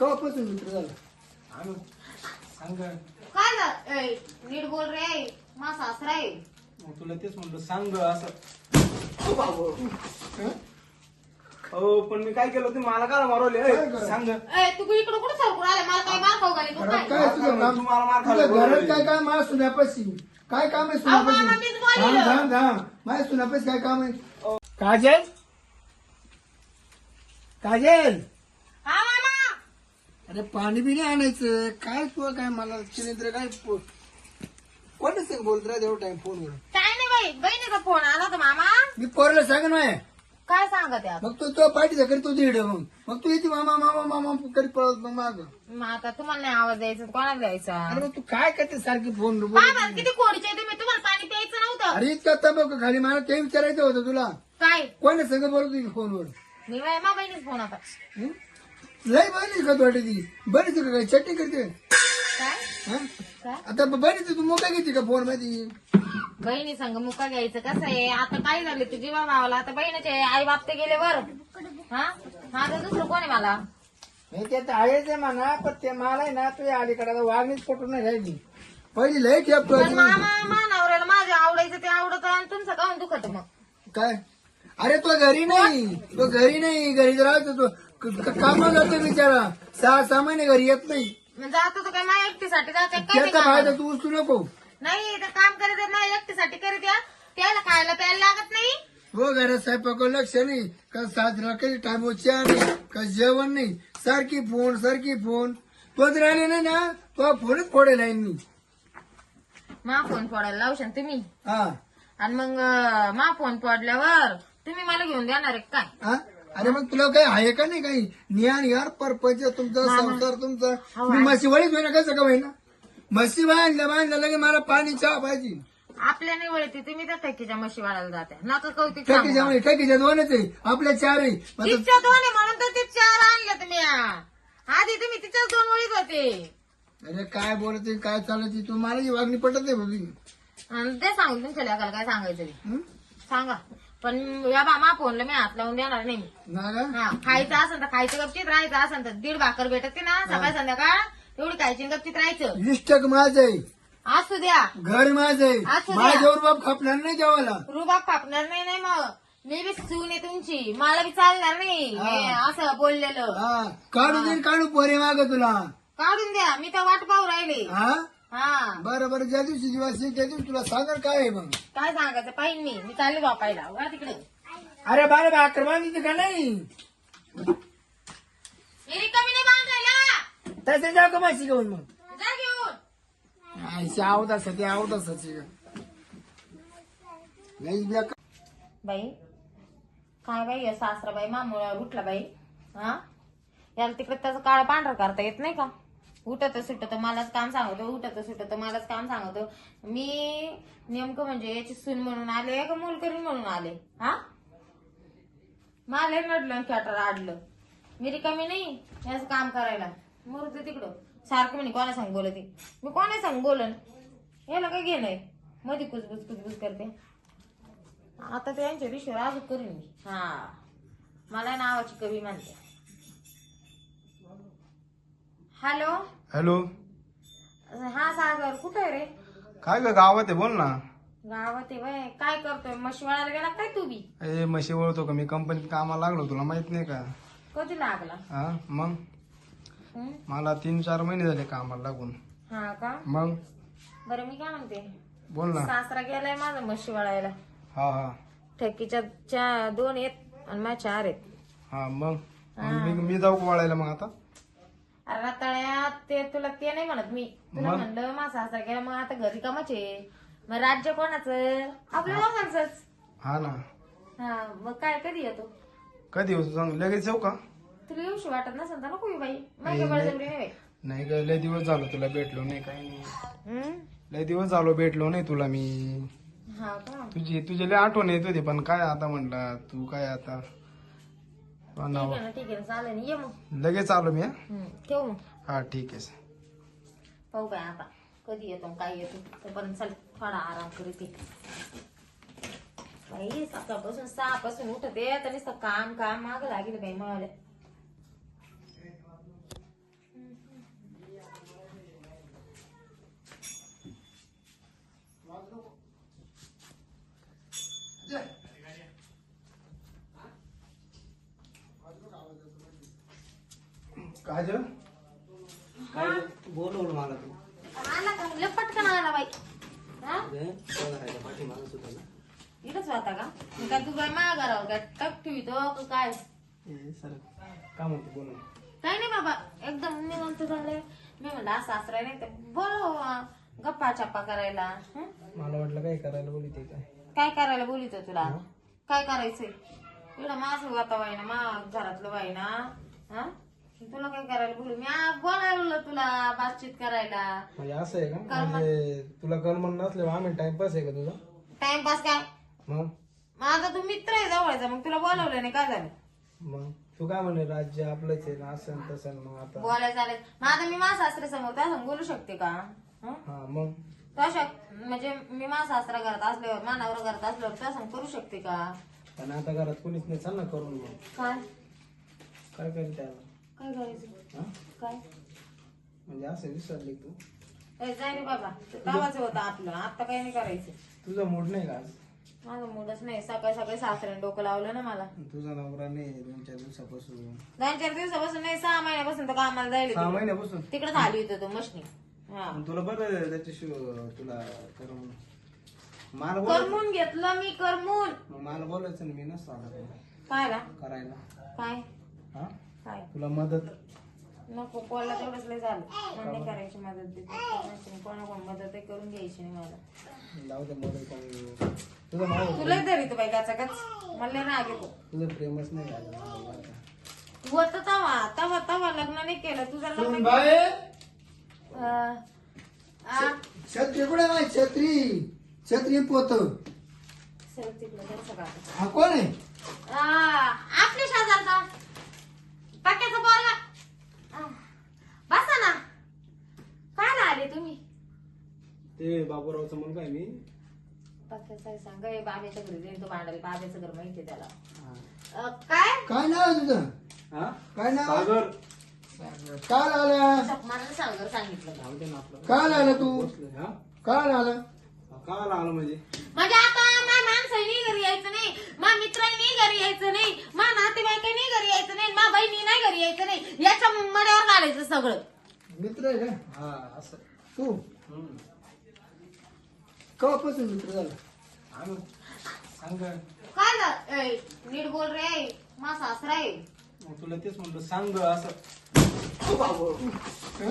कवापासून मित्र झाला? आणू सांग काय झालं? ए, नीट बोल रे. मा सासरा आहे. मग तुला तेच म्हणलं सांग असं. हं? हो पण मी काय केलं होतं? मला काय मारवले? काय केलं? सांग ए, तू इकडे कुठं सरकून आले मला काही मार खाऊ घाली घरात काय काय तुझं काम तुम्हाला मार तुझ्या घरात काय काम माझ्या सुनापाशी काय काम आहे अहो, मामा, सुनापाशी मीच बोललेलं. थांब थांब थांब. माझ्या सुनापाशी काय काम आहे? काजल? काजल हा अरे पाणी बी नाही आणायचं. काय तू काय मला चिनेंद्र काय सांग बोलत राहते एवढा टाइम फोनवर. काय नाही बाई बहिणीचा फोन आला होता मामा. मी पोरला सांग ना काय सांगत आहे? मग तू तो पाठीचा करी तू दीड मग. मग तू येते मामा मामा मामा करी पळत मग माग. मग आता तुम्हाला नाही आवाज द्यायचा तर कोणाला द्यायचा? अरे मग तू काय करते सारखी फोन किती कोडीचे तुम्ही? तुम्हाला पाणी प्यायचं नव्हतं. अरे इतका तबक खाली मला ते विचारायचं होतं तुला. काय? कोणी संगत बोलत फोनवर मी मा बहिणीच फोन आता हं? लय बनी का वाटते ती? बनीच का काय? चटणी करते? काय? हं? काय? आता बनीच तू मोका घेते का फोनमध्ये बहिणी संग मुका घ्यायचं कसं आहे? आता काय झाले? तू जीवा भावाला आता बहिणीचे आई बाप ते गेले वर. हा? हा तर दुसरं कोण आहे मला? नाही ते तर आहेच आहे म्हणा पण ते मला आहे ना तुझ्या अलीकडे आता वागणीच पटून नाही राहिली. पहिली लय ठेप पण तुझी. मामा मानावऱ्याला माझे आवडायचं ते आवडत आणि तुमचं काऊन दुखत मग? काय? अरे तो घरी नाही. तो घरी नाही. घरी जर राहतो तो. काम जातो बिचारा सहा सहा महिने घरी येत नाही. म्हणजे आता तर काय माझ्या एकटीसाठी जाते काय ते त्याचा कामाला? फायदा तू उचलू नको. नाही ते काम करत माझ्या एकटीसाठी करत या त्याला खायला प्यायला लागत नाही. हो घरात स्वयंपाक लक्ष नाही. का साजरा काही टाइम चहा नाही का जेवण नाही. सारखी फोन सारखी फोन तोच राहिले नाही ना तो फोनच फोडेल आहे मी फोन पडायला लावशान तुम्ही. हा. आणि मग मा फोन पडल्यावर तुम्ही मला घेऊन देणार आहे काय? हा? अरे मग तुला काही आहे का नाही काही? ज्ञान यार परपंच तुमचा संसार तुमचा. हो, मी म्हशी वळीच होईना कसं का होईना? म्हशी बांधल्या बांधल्या लगे मला पाणी चहा पाहिजे. आपल्या नाही वळते तुम्ही त्या टक्कीच्या म्हशी जाते. नका कौतिक सांगू ठेकीच्या. म्हणजे ठेकीच्या दोनच आहे. आपल्या चार आहे. मग आता- तिच्या दोन आहे म्हणून तर ते चार आणले तुम्ही. आधी तुम्ही तिच्याच दोन वळीत होते. अरे काय बोलते काय चालत? तू मला ही वागणी पटत नाही बघी आणि ते सांगून तुमच्या लेखाला काय सांगायचं ते. हं? सांगा. पण या बामा फोनला मी हात लावून देणार नाही. ना? हा खायचं असेल तर खायचं गपचित राहायचं असेल तर दीड भाकर भेटते ना सकाळ संध्याकाळ तेवढी खायची आणि गपचित राहायचं. टक्के माझं आहे असू द्या घर माझं आहे असू द्या. माझ्यावर बाप खपणार नाही जेवायला. रुबाब कापणार नाही नाही मग. मी बी सून आहे तुमची. मला बी चालणार नाही. हे. असं बोललेलं. हा. काढू दे काढू पोरे माग तुला. काढून द्या. मी तर वाट पाहू राहिले. हा? हा. बरं बरं ज्या दिवशी जीवा असेल त्या दिवशी तुला सांगा काय आहे मग. काय सांगायचं? पाहिजे मी. मी चालले बापायला. वा तिकडे. अरे बारा भाकर बांधित का नाही? बांधायला. तसे जाऊ का माशी घेऊन मग? जा घेऊन. आयशी आवत असं ते आवत नाही बेकार. बाई काय बाई या सासराबाई मामुळा उठला बाई हा? याला तिकडे त्याचं काळ पांढर करता येत नाही का? उठत सुटत. मलाच काम सांगतो उठत सुटत. मलाच काम सांगतो. मी नेमकं म्हणजे याची सून म्हणून आले का मोलकरी म्हणून आले? हा? मला नडलं खेटर आडलं. मी रिकामी नाही. याचं काम करायला. मरू तिकडं. सारखं म्हणे कोणा सांग बोलत मी कोणा सांग बोलन? याला काय घेणं मध्ये कुजबुज कुजबुज करते. आता त्यांच्या विषयावर अजून करीन मी. हा. मला नावाची कवी म्हणते. हॅलो? हॅलो? हा सागर कुठे आहे रे? काय ग गावात आहे बोल ना. गावात आहे वय. काय करतोय? मशिवाळाला गेला काय तू बी? ए म्हशी वळतो का? मी कंपनीत कामाला लागलो तुला माहीत नाही का? कधी लागला? हा मग? हं? मला तीन चार महिने झाले कामाला लागून. हा का? मग? बरं मी काय म्हणते? बोल ना. सासरा गेलाय माझा म्हशी वळायला. हा हा. ठेकीच्या चा- दोन आहेत आणि माझ्या चार आहेत हा मग? मग मी मी जाऊ का वळायला मग आता? अरे रताळ्यात ते तुला ते नाही म्हणत मी. तुला मग? म्हणलं माझा सासरा गेला मग आता घरी कामाचे मग राज्य कोणाचं? आपल्या लोकांचंच हा ना. हा मग काय कधी येतो? कधी येऊ सांग लगेच येऊ का? तुला येऊशी वाटत नसेल तर नको येऊ बाई. माझ्या बळजबरी नाही बाई. नाही ग लय दिवस झालो तुला भेटलो नाही काही. नाही हं? लय दिवस झालो भेटलो नाही तुला मी. हा का? तुझी तुझी लय आठवण येत होती पण काय आता म्हणला तू काय आता? ठीक आहे ना ठीक आहे ना. चालेल ना. ये मग. लगेच आलो मी हा? ठेव मग. हा ठीक आहे. पाहू बाय आता. कधी येतो काय येतो. तोपर्यंत चल थोडा आराम करते बाई सकाळपासून सहा पासून उठते तर नुसतं काम काम माग लागेल बाई मला. काजल? काय बोलवलं मला तू. आला का? लय पटकन आला बाई. हा? अरे, पाठीमागंच होता ना इथंच होता का? मग काय तू काय माघारावर काय टक ठेवितो का काय? ए, सर काय म्हणते काही नाही बाबा एकदम निवांत झाले. मी म्हणलं असं नाही तर बोलव गप्पा चप्पा करायला हं? मला वाटलं काय करायला बोलते काय? काय करायला बोलित तुला? काय करायचंय? एवढं माझं वाता ना मा घरातलं वाई ना हा? तुला काय करायला बोलू? मी आ- बोलावलं तुला बातचीत करायला. म्हणजे असं आहे का? म्हणजे तुला कलमन नसले आम्ही टाइमपास आहे का तुझा? टाइमपास काय? मग? माझा तू मित्र आहे जवळचा मग तुला बोलवलं नाही काय झालं मग? तू काय म्हणे राज्य आपलंच आहे ना असं न तसं न मग आता? बोलायचं चालेल मग आता मी माझा सासरे समोर त्या बोलू शकते का? हं? हा मग? तशा म्हणजे मी माझा सासरा घरात असल्यावर मानावर घरात असल्यावर तसं करू शकते का? आणि आता घरात कोणीच नाही चाल ना करून मग. काय? काय करेल त्याला काय करायचं काय? म्हणजे असं विसरली तू. ए, जाय रे बाबा. ते तवाचं होतं आपलं. आता काही नाही करायचं. तुझा मूड नाही का आज? माझं मूडच नाही. सकाळी सकाळी सासऱ्याने डोकं लावलं ना मला. तुझा नवरा नाही दोन चार दिवसापासून. दोन चार दिवसापासून नाही सहा महिन्यापासून तर कामाला जायला सहा महिन्यापासून? तिकडे झाली होती तो मशनी. हा. तुला बरं त्याच्याशिवाय तुला करून. मला बोल करमून घेतलं मी करमून. मग मला बोलायचं ना मी नसतो आला तुला काय ना करायला. काय? हा? काय? तुला मदत. नको बोलला तेवढंच लय झालं. मला नाही करायची मदत बिदत करायची नाही. कोणा कोण मदत आहे करून घ्यायची नाही मला. जाऊ दे मदत पण तुझं माझं तुला धरीत बाई गाचाकच मला लय राग येतो. तुझं प्रेमच नाही झालं मला आता. होत तवा. तवा तवा लग्न नाही केलं. तुझं लग्न सुन बाय अं, आ, छत्री कुठे नाही छत्री. छत्री पोत. सर तिकडं जरा सगळं. हा कोण आहे? आ, आपल्या शेजारचा टाक्याचा पोरगा आ, बसा ना काय आले तुम्ही ते बाबूरावचा मुलगा आहे मी. टाक्याचा सांग ए, बाब्याच्या घरी जाईल तो बाब्याचं घर माहितीये त्याला. हा. अ, काय? काय नाव आहे तुझं? हा? काय नाव? आहे? सागर. काल आला? मला सागर सांगितलं. जाऊ दे ना आपलं. काल आला तू? बसलोय, हा? काल आला? का आलं म्हणजे? म्हणजे आता मा माणसाने घरी यायचं नाही मा मित्रांनी घरी यायचं नाही मा नातेवाईकांनी घरी यायचं नाही मा बहिणी नाही घरी यायचं नाही. याच्या मड्यावर घालायचं सगळं. मित्र आहे का? हा असं. तू? हम्म. कवापासून मित्र झाला? आम्ही सांग. काय झालं? ए, नीट बोल रे. मा सासरा आहे. मग तुला तेच म्हणलं सांग असं. हं?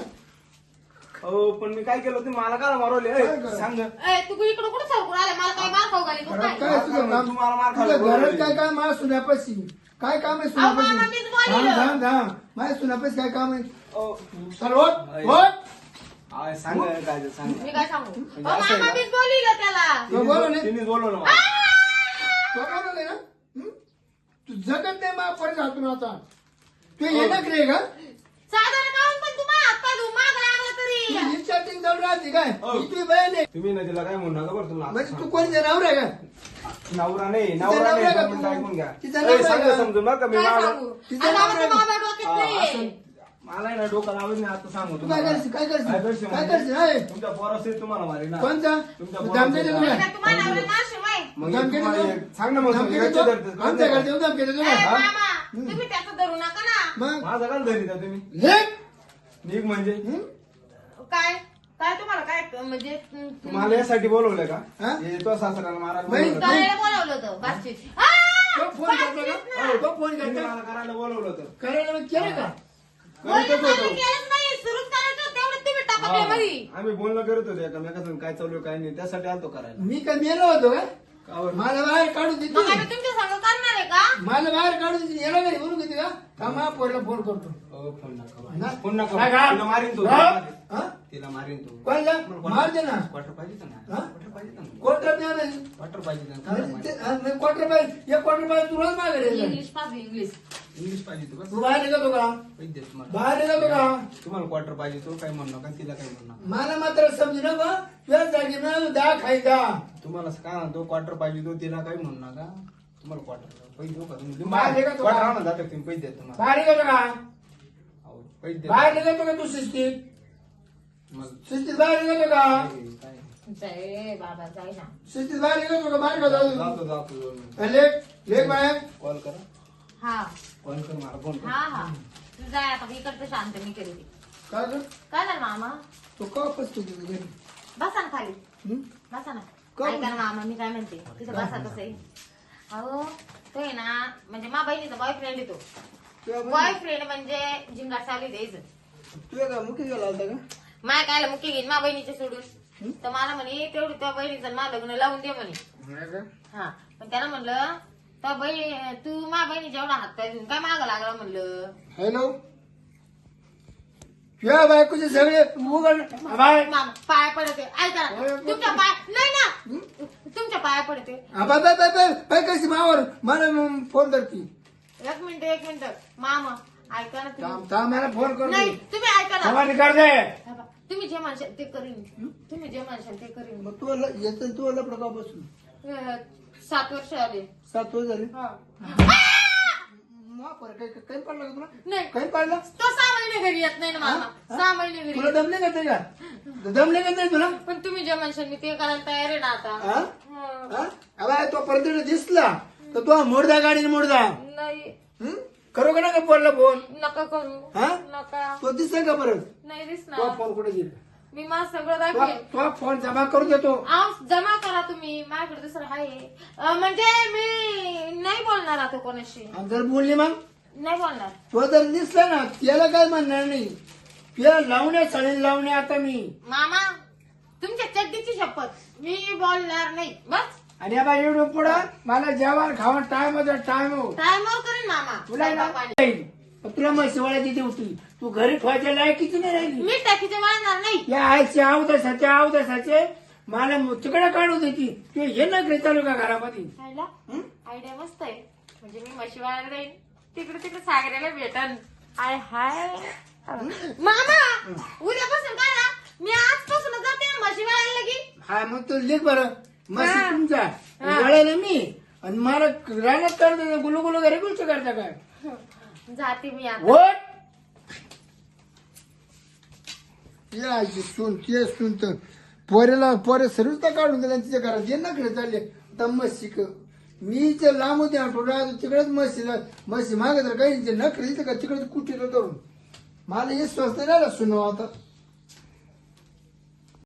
हो पण मी काय केलं होतं? मला काय मारवले? काय केलं? सांग ए, तू इकडं कुठं सरकून आला मला काय मार खाऊ घाली तू घरात काय तुझं तुम्हाला मार तुझ्या खायला घरात बोलवलंय. काय काय माझ्या सुन्यापाशी? काय काम आहे अहो, मामा, सुन्यापाशी मीच बोललेलं. थांब थांब थांब. माझ्या सुन्यापाशी काय काम आहे. ओट आ, सांग काय ते, सांग मी काय सांगू? म्हणजे अहो, असं आहे मामा का? मीच बोलिलं त्याला. तो बोलव नाही तिने बोलवलं मला तो बोलवलंय ना. हं? तू जगत नाही मा परत हातून आता. तू येणार रे का साधारण काहून पण तू माझ्या हात पाय धुवून माग लागला तरी? ही chatting चालू राहते काय? हो. ही तुझी बहीण आहे. तुम्ही ना तिला काय म्हणू नका बरं तुम्हाला म्हणजे तू कोणी नाव रे का? नवरा नाही नवरा नवरा नाही का तू? ऐकून घ्या. तिचा ए, नवरा सांग का? समजून बरं का मी काय मला सांगू? तिचं आणि नाव बाबा काय? तर बाबा डोक्यात हा, नाहीये. असं- मला आहे ना डोकं लावत नाही आता सांगू तू काय करशील? काय करशील? काय म्हणजे? करशील? हाय तुमच्या पोरासहित तुम्हाला मारी ना. कोणता? तुमच्या धमकी देतो पोरासहित काय आता तुम्हाला नवरा मारशील बाई. मग धमकी तुम्हाला देतो? एक- सांग ना मग धमकी तुम्ही देतो? याच्या धरते- आमच्या घरी देऊ धमकी देतो ए, ना मामा तुम्ही त्याचं धरू नका ना. मग? माझा काल धरी का तुम्ही. लेख निघ म्हणजे. हं? काय? काय तुम्हाला काय म्हणजे तुम- तुम्हाला यासाठी बोलवलंय का? हा? तो सासऱ्याला मारायला बाई, बोलवलं. करायला बोलावलं होतं बातचीत. आ! तो फोन करतो तो फोन तिने करतो मला करायला बोलवलं होतं. करायला मग केलं का? बोलणं करीतच चालू होतो. केलंच नाही सुरूच करायचं होतं, तेवढं तुम्ही टाकले मध्ये हा. आम्ही बोलणं करत होतो एकामेकाचं काय चालू आहे, काय नाही त्यासाठी आलतो करायला. मी काय मेलो होतो का? का बरं? मला बाहेर काढून मग देते आम्ही तुमच्या संग करणार आहे का? मला बाहेर काढून देते याला घरी बोलून घेते का थांबा पोरला फोन करतो? अहो, फोन नका ना? फोन नका काय? तिला मारीन तो. हा? तिला मारीन. हा? तिला मारीन तो. कोणला? मार दे ना. क्वार्टर पाहिजे ना? हा? क्वार्टर पाहिजे ना? क्वार्टर द्या नाही क्वार्टर पाहिजे काय हा, म्हणजे क्वार्टर पाहिजे. एक क्वार्टर पाहिजे तुलाच मागे इंग्लिश पास इंग्लिश इंग्लिश पाहिजे तो का? तू बाहेर निघतो का पैसे दे तुम्हाला बाहेर निघतो का तुम्हाला क्वार्टर पाहिजे तो काय म्हणू नका तिला काय म्हणू नका मला मात्र समजू नका तुझ्या जागी ना दहा खायचा. तुम्हाला काय म्हणतो क्वार्टर पाहिजे तो तिला काही म्हणू नका तुम्हाला क्वार्टर पैसे देऊ का तुम्ही बाहेर निघा तो क्वार्टर का? आणून जातात तुम्ही? पैसे द्या तुम्हाला. बाहेर निघतो का अहो, पैसे द्या बाहेर निघतो का तू शिस्तीत मग? शिस्तीत बाहेर निघतो का काय- जय बाबा जाय ना. शिस्तीत बाहेर निघतो का बाहेर का जाऊ जातो जातो. लेख लेख बाहेर. कॉल करा. हा. फोन कर मला फोन कर? हा हा. तू जाय आता इकडचं शांत मी केली ती काय ग? काय झालं मामा? तो का पसतो तुझं घरी? बसा ना खाली. हं? बसा ना. का ऐका ना मामा मी काय म्हणते? तिथं बसा कसं आहे. अहो तो आहे ना म्हणजे मा बहिणीचा बॉयफ्रेंड आहे तो. तुझ्या बहिणी- बॉयफ्रेंड म्हणजे झिंगाट चालू आहे द्यायचं. तुझ्या का मुकी गेला होता का? माय कायला मुख्य घेईन मा बहिणीचे सोडून. तर मला म्हणे तेवढी त्या बहिणीचं मा लग्न लावून दे म्हणे. नाही का? हा. पण त्याला म्हणलं तर बहीण तू मा बहिणीच्या एवढा हात पाय काय मागं लागला म्हणलं? हॅलो? तुझ्या बायकोचे सगळे उघड बाय. मामा पाय पडते. ऐका ना तुमच्या पाय नाही ना तुमच्या पाया पडते. बाय कशी मावर? मला मग फोन करती एक मिनिट एक मिनिट. मामा ऐका ना थांब तुम्ही. थांब मला फोन नाही करतो तुम्ही ऐका ना. समाधी कर दे. तुम्ही जे म्हणशाल ते करीन तुम्ही जे म्हणशाल ते करीन मग तू येत तू लपड का बसून अं, सात वर्ष आले. सात वर्ष झाले. हा. महापर काही काही पडलं का तुला? नाही. काही पडलं? तो सहा महिने घरी येत नाही ना मामा. सहा महिने घरी तुला दमले का तुला? पण तुम्ही जे म्हणशाल मी ते करायला तयार आहे ना आता. हा? हं. हा? अबे, तो परत दिसला तर तो मोडदा गाडीने मोडदा नाही. हं? करू का नका पडला फोन? नका करू. हा? नका. तो दिसेल का परत? नाही तो दिसणार फोन कुठे दिला मी माझं सगळं तो फोन जमा करून देतो. आव जमा करा तुम्ही. माझ्याकडे दुसरं आहे. अं, म्हणजे मी नाही बोलणार आता कोणाशी. आणि जर बोलली मग? नाही बोलणार. तो जर दिसला ना त्याला काय म्हणणार नाही. त्याला लावण्या चालेल लावण्या आता मी. मामा तुमच्या चड्डीची शपथ. मी बोलणार नाही. बस. आणि आता एवढं पुढं मला जेवण खावण टाइम टाइम टायमर करीन मामा. तुला स्वयंपाक पाणी. तुला मग शिवाळ्याची देवती तू घरी ठेवायच्या लायकीची नाही राहिली. मी टाकीचे वाळणार नाही. या आईचे अवदसाचे अवदसाचे मला तिकडे काढू देती. तू हे ना घरी चालू का घरामध्ये? खायला हं? आयडिया मस्त आहे. म्हणजे मी म्हशी वाळायला जाईन तिकडे तिकडे सागऱ्याला भेटन. आय हाय. मामा उद्यापासून काय ना मी आजपासून जाते म्हशी वाळायला लगी हा मग तू लिख बरं. मस्त हा. तुमचा हा. मी. आणि मला रानात करता गुलू गुलू घरी गुलचं करता काय? जाते मी आता. सून ते सून तर पोरेला पोरे सर्वच तर काढून दिला तिच्या घरात ये ना कडे चालले. दम शिक मी जे लांब होते आठवडा तिकडेच म्हशीला म्हशी मागत काही नखरे का तिकडे कुठे करून मला हे स्वस्त नाही सुनो आता.